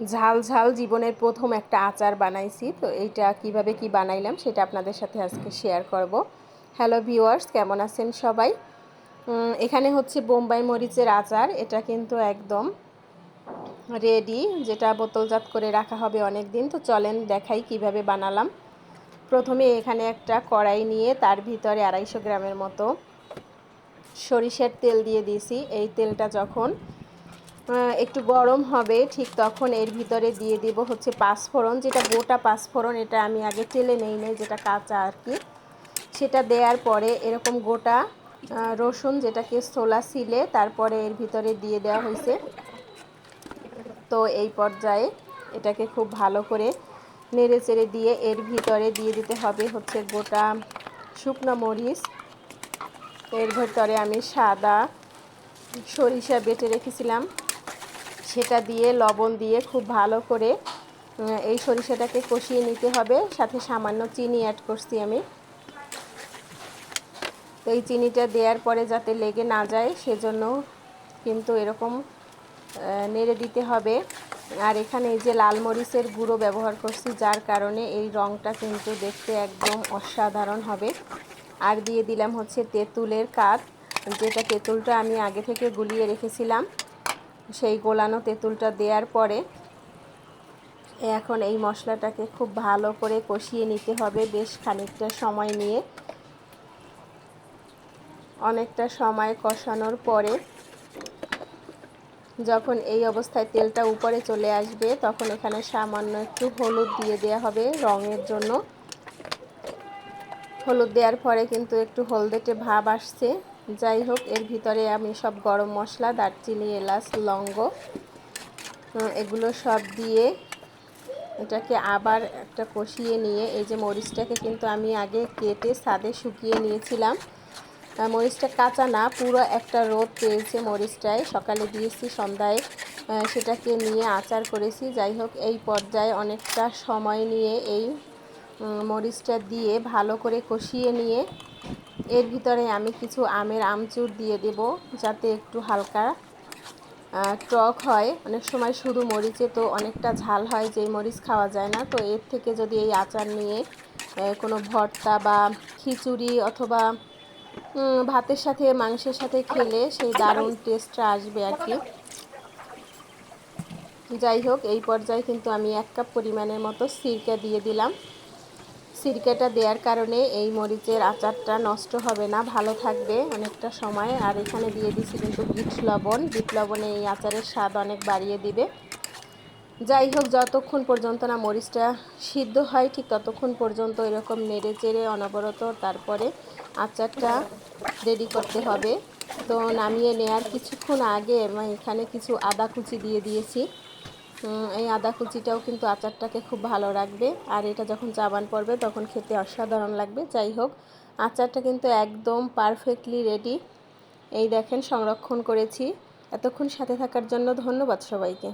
ঝাল ঝাল জীবনের প্রথম একটা আচার বানাইছি। তো এইটা কীভাবে কি বানাইলাম সেটা আপনাদের সাথে আজকে শেয়ার করব। হ্যালো ভিউয়ার্স কেমন আছেন সবাই? এখানে হচ্ছে বোম্বাই মরিচের আচার। এটা কিন্তু একদম রেডি যেটা বোতলজাত করে রাখা হবে অনেক দিন তো চলেন দেখাই কীভাবে বানালাম। প্রথমে এখানে একটা কড়াই নিয়ে তার ভিতরে আড়াইশো গ্রামের মতো সরিষার তেল দিয়ে দিয়েছি। এই তেলটা যখন একটু গরম হবে, ঠিক তখন এর ভিতরে দিয়ে দিব হচ্ছে পাঁচফোড়ন, যেটা গোটা পাঁচফোড়ন এটা আমি আগে তেলে নেই নেই যেটা কাঁচা আর কি। সেটা দেওয়ার পরে এরকম গোটা রসুন যেটাকে সোলা সিলে তারপরে এর ভিতরে দিয়ে দেওয়া হয়েছে। তো এই পর্যায়ে এটাকে খুব ভালো করে নেড়ে চেড়ে দিয়ে এর ভিতরে দিয়ে দিতে হবে হচ্ছে গোটা শুকনো মরিচ। এর ভিতরে আমি সাদা সরিষা বেটে রেখেছিলাম। সেটা দিয়ে, লবণ দিয়ে খুব ভালো করে এই সরিষাটাকে কষিয়ে নিতে হবে। সাথে সামান্য চিনি অ্যাড করছি আমি। তো এই চিনিটা দেওয়ার পরে যাতে লেগে না যায়, সেজন্য কিন্তু এরকম নেড়ে দিতে হবে। আর এখানে এই যে লাল মরিচের গুঁড়ো ব্যবহার করছি, যার কারণে এই রঙটা কিন্তু দেখতে একদম অসাধারণ হবে। আর দিয়ে দিলাম হচ্ছে তেঁতুলের কাঠ যেটা তেঁতুলটা আমি আগে থেকে গুলিয়ে রেখেছিলাম। সেই গোলানো তেঁতুলটা দেওয়ার পরে এখন এই মশলাটাকে খুব ভালো করে কষিয়ে নিতে হবে বেশ খানিকটা সময় নিয়ে। অনেকটা সময় কষানোর পরে যখন এই অবস্থায় তেলটা উপরে চলে আসবে, তখন এখানে সামান্য একটু হলুদ দিয়ে দেওয়া হবে রঙের জন্য। হলুদ দেওয়ার পরে কিন্তু একটু হলদেটে ভাব আসছে। যাই হোক এর ভিতরে আমি সব গরম মশলা, দারচিনি, এলাচ, লঙ্গ এগুলো সব দিয়ে এটাকে আবার একটা কষিয়ে নিয়ে, এই যে মরিচটাকে কিন্তু আমি আগে কেটে সাদে শুকিয়ে নিয়েছিলাম। মরিচটা কাঁচা না, পুরো একটা রোদ পেয়েছে মরিচটায়। সকালে দিয়েছি, সন্ধ্যায় সেটাকে নিয়ে আচার করেছি। যাই হোক এই পর্যায়ে অনেকটা সময় নিয়ে এই মরিচটা দিয়ে ভালো করে কষিয়ে নিয়ে এর ভিতরে আমি কিছু আমের আমচুর দিয়ে দেব, যাতে একটু হালকা টক হয়। অনেক সময় শুধু মরিচে তো অনেকটা ঝাল হয়, যেই মরিচ খাওয়া যায় না। তো এর থেকে যদি এই আচার নিয়ে কোনো ভর্তা বা খিচুড়ি অথবা ভাতের সাথে, মাংসের সাথে খেলে সেই দারুণ টেস্টটা আসবে আর কি। যাই হোক, এই পর্যায়ে কিন্তু আমি এক কাপ পরিমাণের মতো সিরকা দিয়ে দিলাম। সিরকাটা দেওয়ার কারণে এই মরিচের আচারটা নষ্ট হবে না, ভালো থাকবে অনেকটা সময়। আর এখানে দিয়ে দিছি কিন্তু বিট লবণ। বিট লবণে এই আচারের স্বাদ অনেক বাড়িয়ে দিবে। যাই হোক, যতক্ষণ পর্যন্ত না মরিচটা সিদ্ধ হয়, ঠিক ততক্ষণ পর্যন্ত এরকম নেড়ে চেড়ে অনবরত তারপরে আচারটা রেডি করতে হবে। তো নামিয়ে নেওয়ার কিছুক্ষণ আগে এখানে কিছু আদা কুচি দিয়ে দিয়েছি। এই আদা কুচিটাও কিন্তু আচারটাকে খুব ভালো রাখবে। আর এটা যখন চাবান পড়বে, তখন খেতে অসাধারণ লাগবে। যাই হোক, আচারটা কিন্তু একদম পারফেক্টলি রেডি। এই দেখেন, সংরক্ষণ করেছি। এতক্ষণ সাথে থাকার জন্য ধন্যবাদ সবাইকে।